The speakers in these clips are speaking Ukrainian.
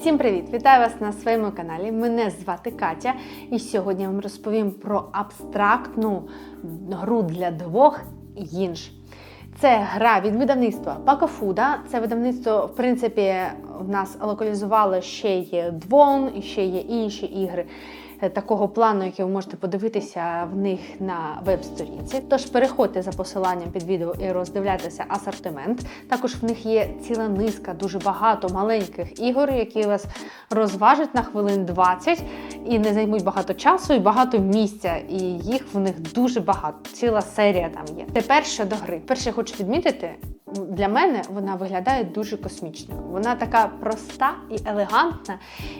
Всім привіт! Вітаю вас на своєму каналі. Мене звати Катя, і сьогодні я вам розповім про абстрактну гру для двох інж. Це гра від видавництва Пакофуда. Це видавництво, в принципі, в нас локалізувало ще є Двон і ще є інші ігри такого плану, які ви можете подивитися в них на веб-сторінці. Тож переходьте за посиланням під відео і роздивляйтеся асортимент. Також в них є ціла низка, дуже багато маленьких ігор, які вас розважать на хвилин 20 і не займуть багато часу і багато місця. І їх в них дуже багато. Ціла серія там є. Тепер щодо гри. Перше, хочу відмітити. Для мене вона виглядає дуже космічною. Вона така проста і елегантна,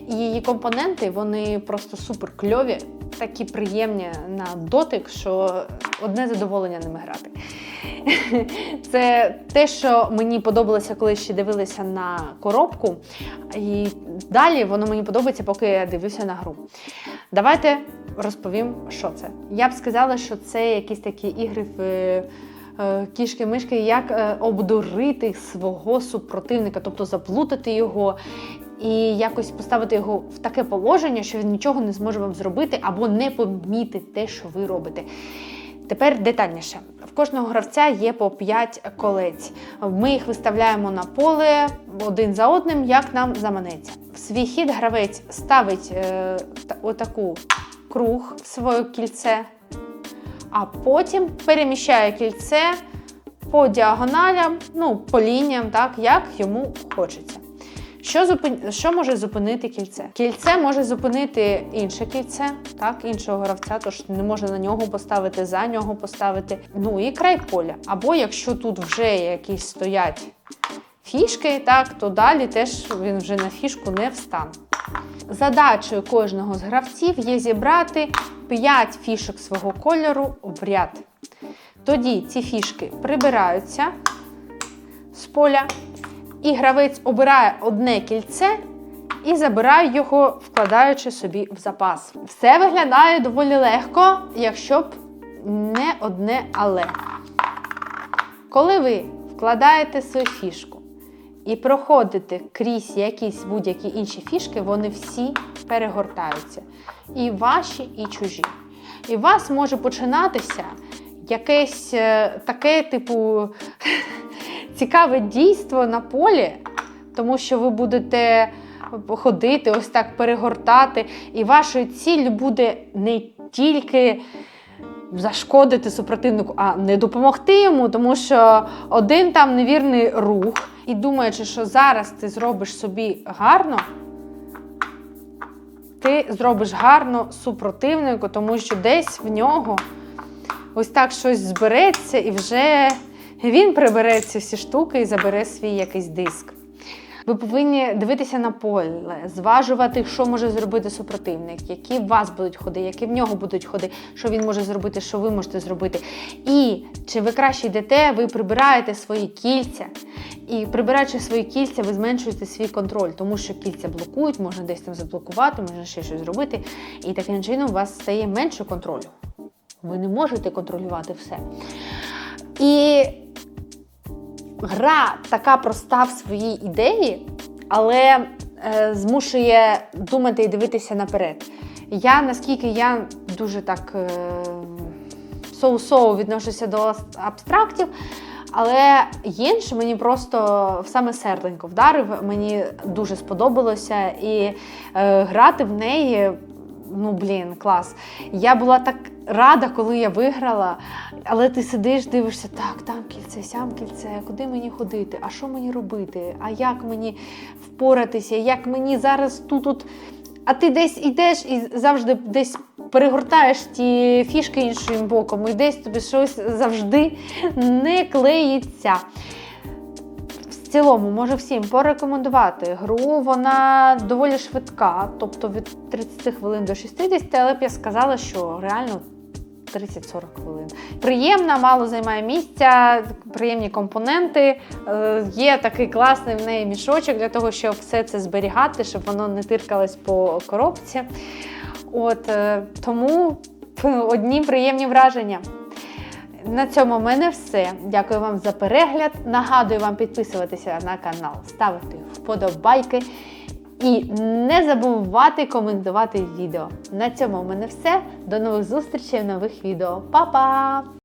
і її компоненти вони просто супер кльові, такі приємні на дотик, що одне задоволення ними грати. Це те, що мені подобалося, коли ще дивилися на коробку. І далі воно мені подобається, поки я дивлюся на гру. Давайте розповім, що це. Я б сказала, що це якісь такі ігри в. Е, Кішки-мишки, як е, обдурити свого супротивника, тобто заплутати його і якось поставити його в таке положення, що він нічого не зможе вам зробити або не помітить те, що ви робите. Тепер детальніше. В кожного гравця є по 5 колець. Ми їх виставляємо на поле один за одним, як нам заманеться. В свій хід гравець ставить е, отаку круг в своє кільце, а потім переміщає кільце по діагоналям, ну, по лініям, так, як йому хочеться. Що, зупин... що може зупинити кільце? Кільце може зупинити інше кільце, так, іншого гравця, тож не можна на нього поставити, за нього поставити. Ну і край поля. Або якщо тут вже якісь стоять фішки, так, то далі теж він вже на фішку не встане. Задачею кожного з гравців є зібрати 5 фішок свого кольору в ряд. Тоді ці фішки прибираються з поля, і гравець обирає одне кільце і забирає його, вкладаючи собі в запас. Все виглядає доволі легко, якщо б не одне але. Коли ви вкладаєте свою фішку і проходите крізь якісь будь-які інші фішки, вони всі перегортаються. І ваші, і чужі. І у вас може починатися якесь е, таке, типу, цікаве дійство на полі, тому що ви будете ходити, ось так перегортати, і вашою ціллю буде не тільки зашкодити супротивнику, а не допомогти йому, тому що один там невірний рух, і думаючи, що зараз ти зробиш собі гарно, ти зробиш гарно супротивнику, тому що десь в нього ось так щось збереться, і вже він прибере ці всі штуки і забере свій якийсь диск. Ви повинні дивитися на поле, зважувати, що може зробити супротивник, які в вас будуть ходи, які в нього будуть ходи, що він може зробити, що ви можете зробити. І чи ви краще йдете, ви прибираєте свої кільця. І прибираючи свої кільця, ви зменшуєте свій контроль, тому що кільця блокують, можна десь там заблокувати, можна ще щось зробити. І таким чином у вас стає менше контролю. Ви не можете контролювати все. І гра така проста в своїй ідеї, але е, змушує думати і дивитися наперед. Я, наскільки я дуже так е, соу-соу відношуся до абстрактів, але єнш мені просто в саме серденько вдарив, мені дуже сподобалося, і е, грати в неї. Ну, блін, клас. Я була так рада, коли я виграла, але ти сидиш, дивишся, так, там кільце, сям кільце, куди мені ходити, а що мені робити, а як мені впоратися, як мені зараз тут. от А ти десь ідеш і завжди десь перегортаєш ті фішки іншим боком, і десь тобі щось завжди не клеїться. В цілому можу всім порекомендувати гру. Вона доволі швидка, тобто від 30 хвилин до 60, але б я сказала, що реально 30-40 хвилин. Приємна, мало займає місця, приємні компоненти. Е, Є такий класний в неї мішочок для того, щоб все це зберігати, щоб воно не тиркалось по коробці. От е, тому одні приємні враження. На цьому в мене все. Дякую вам за перегляд. Нагадую вам підписуватися на канал, ставити вподобайки І не забувати коментувати відео. На цьому в мене все. До нових зустрічей в нових відео. Па-па!